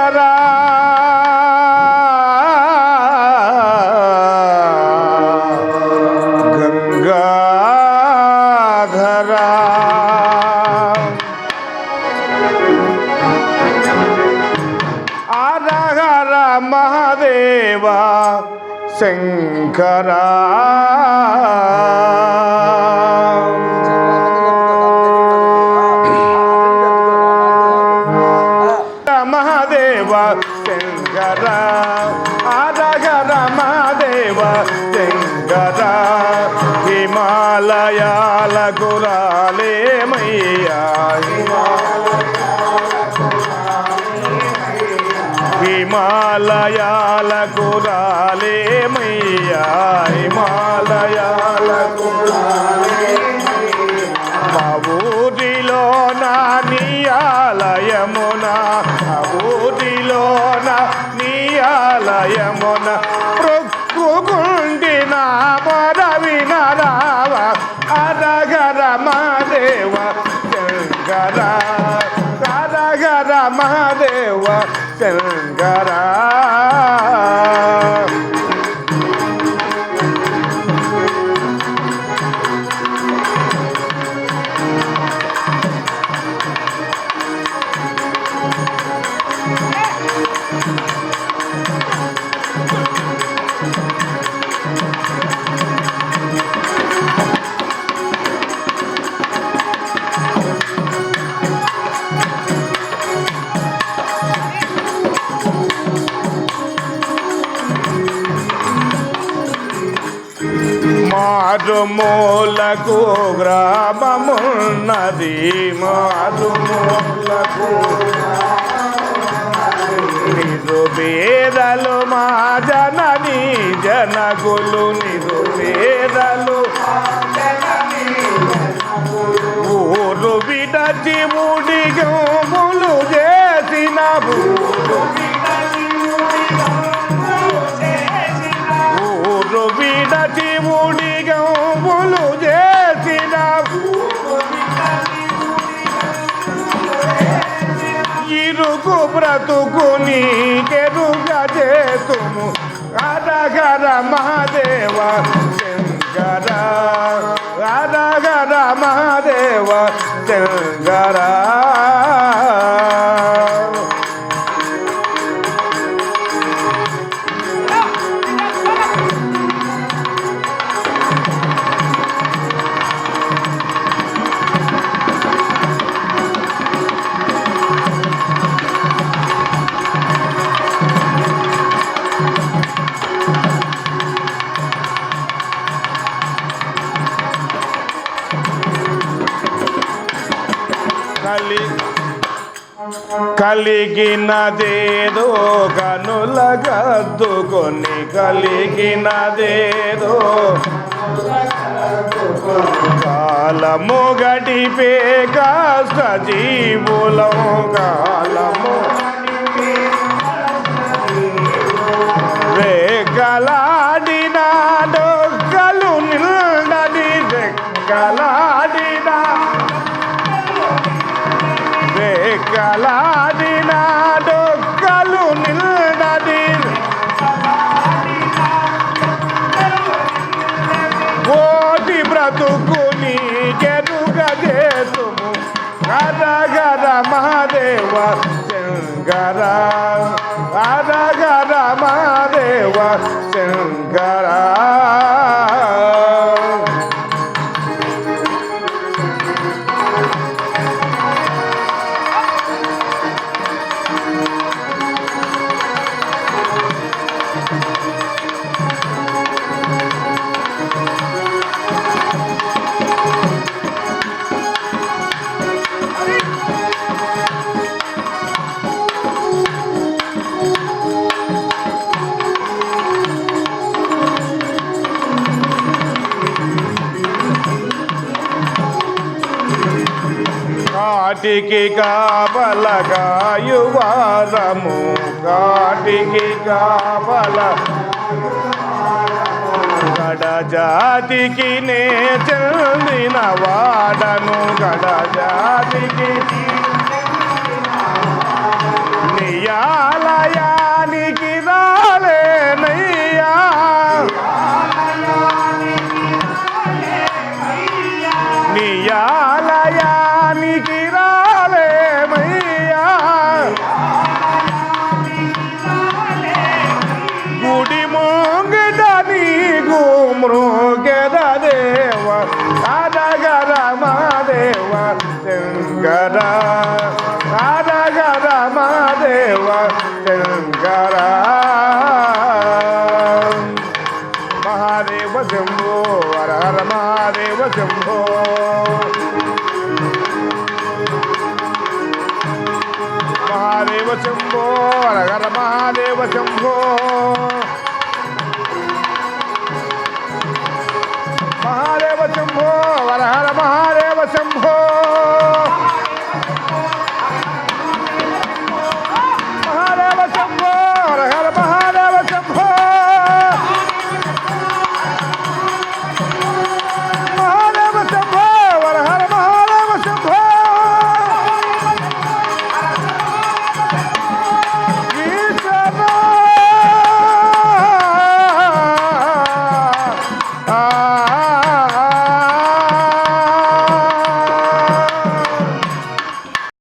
பெயரா மகாதேவா சங்கரா? శంకర ఆరహర మహాదేవ శంకర హిమాలయాల గురాలేమయ్యా. హిమాలయాల గురాలేమయ్యా. మారుమూలకు గ్రామమున్నది మారుమూలకు నిరుపేదలు మా జనని జనగులు నిరుపేదలు. ఊరు విడచి ముడిగములు చేసిన ఇరుకు బ్రతుకుని కెరుగ చేతుము. అరగర మహాదేవ శంకర అరగర మహాదేవ శంకర కలి కలిగినదేదో కనుల గద్దుకొని కలిగినదేదో కాలము గడిపే కాస్త జీవులం కాలము రెక్కలాడిన డొక్కలు నిల్డది రెక్కలా రెక్కలాడిన డొక్కలు నిల్డని కోటి బ్రతుకుని గెరుగ చేతుము గరగర మహాదేవ శంకర గరగర మహాదేవ శంకర కాటికి కాపలగాయువారము. కాటికి కాపల గడ జాతికి నే చెందిన వాడను. గడ జాతికి శంకర అడగర మాదేవ శంకర మహాదేవ శంభో హర హర మహాదేవ శంభో మహాదేవ శంభో హర హర మహాదేవ శంభో